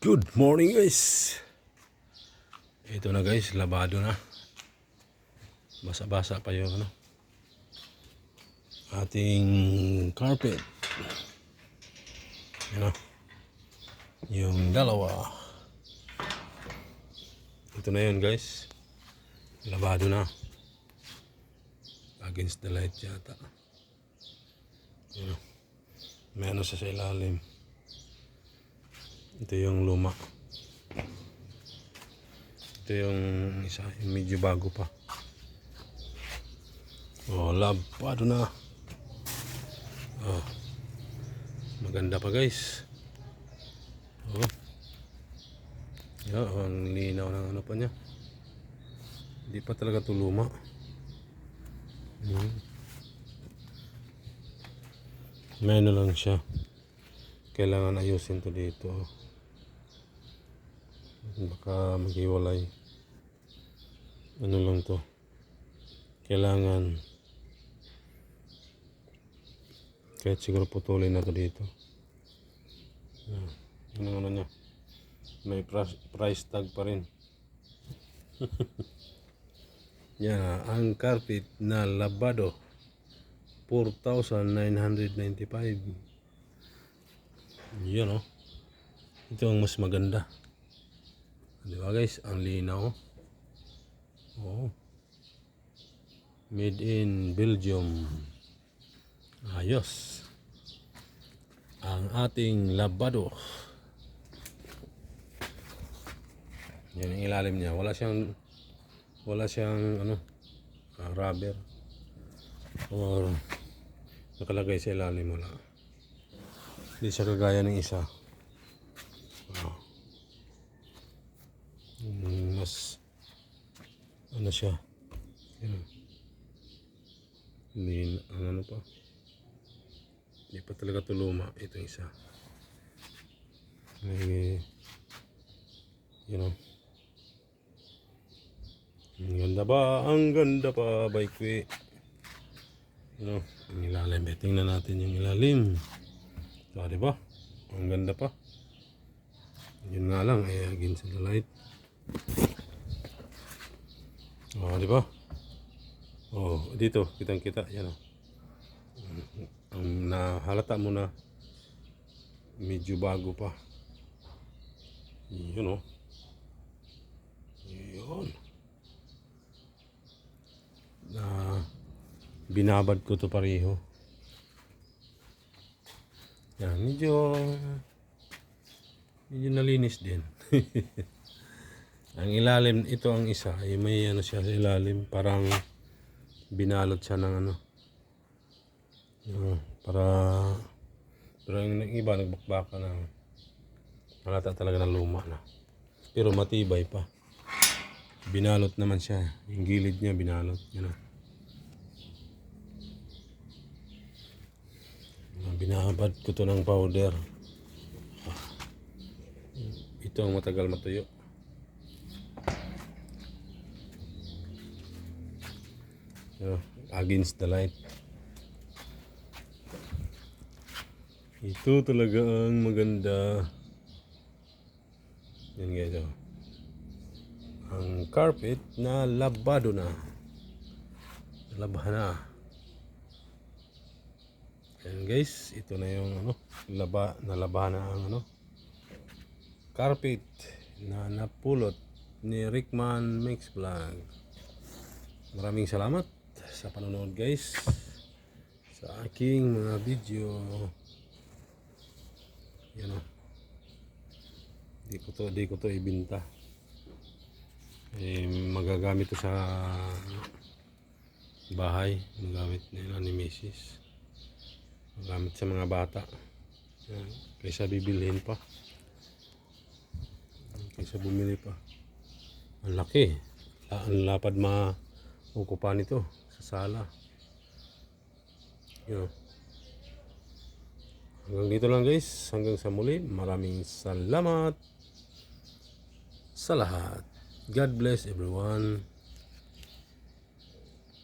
Good morning guys. Ito na guys, labado na. Basa-basa pa yung ano. Ating carpet. Yan o. Yung dalawa. Ito na yun guys. Labado na. Against the light yata. Yan o. May ano siya sa ilalim. Ito yung luma. Ito yung isa, yung medyo bago pa. Oh, labado na. Oh. Maganda pa guys. Oh. Yeah, oh, ang linaw ng ano pa niya. Hindi pa talaga ito luma. Hmm. May ano lang siya. Kailangan ayusin to dito. Baka maghiwalay. Ano lang to. Kailangan kahit siguro putulin na to dito. Ah, Ano ano niya. May price, tag pa rin. Yan, ang carpet na labado. 4,995. Yun oh. Ito ang mas maganda. Di ba guys? Ang linaw. Oh. Made in Belgium. Ayos. Ang ating labado. Yan ang ilalim niya. Wala siyang wala siyang ano ah, rubber or nakalagay sa ilalim wala. Hindi siya kagaya ng isa. Wow. Mm, mas ano siya? Hindi ang ano pa? Hindi pa talaga ito luma ito isa. May you know. Ang ganda pa ang ganda pa bike you know ang ilalim. Eh, tingnan natin yung ilalim so di ba ang ganda pa yun nga lang eh against the light Oh, di ba? Oh, dito, kitang-kita, yan oh. Ang nahalata mo na medyo bago pa. Yun oh. Yun. Na binabad ko to pareho. Yan, medyo medyo nalinis din. Ang ilalim, ito ang isa, ay may ano siya sa ilalim, parang binalot siya ng ano. Ano, para, pero yung iba nagbakbaka na, halata talaga ng luma na. Pero matibay pa. Binalot naman siya, yung gilid niya binalot, yun know. Binabad ko to ng powder. Ito ang matagal matuyo. Yeah, against the light. Ito talaga ang maganda. Yan guys, oh. Ang carpet na labado na. Labhan na. Yan guys, ito na yung ano, laba, nalabahan na ang ano, carpet na napulot ni Rickman Mix Vlog. Maraming salamat sa panonood guys sa aking mga video yan o di ko to, di ko to ibinta eh, magagamit to sa bahay magamit nila ni Mrs. magamit sa mga bata yan. kaysa bibilhin pa kaysa bumili pa ang laki La- ang lapad ma ukupan ito sa sala. Know. Hanggang dito lang guys. Hanggang sa muli. Maraming salamat sa lahat. God bless everyone.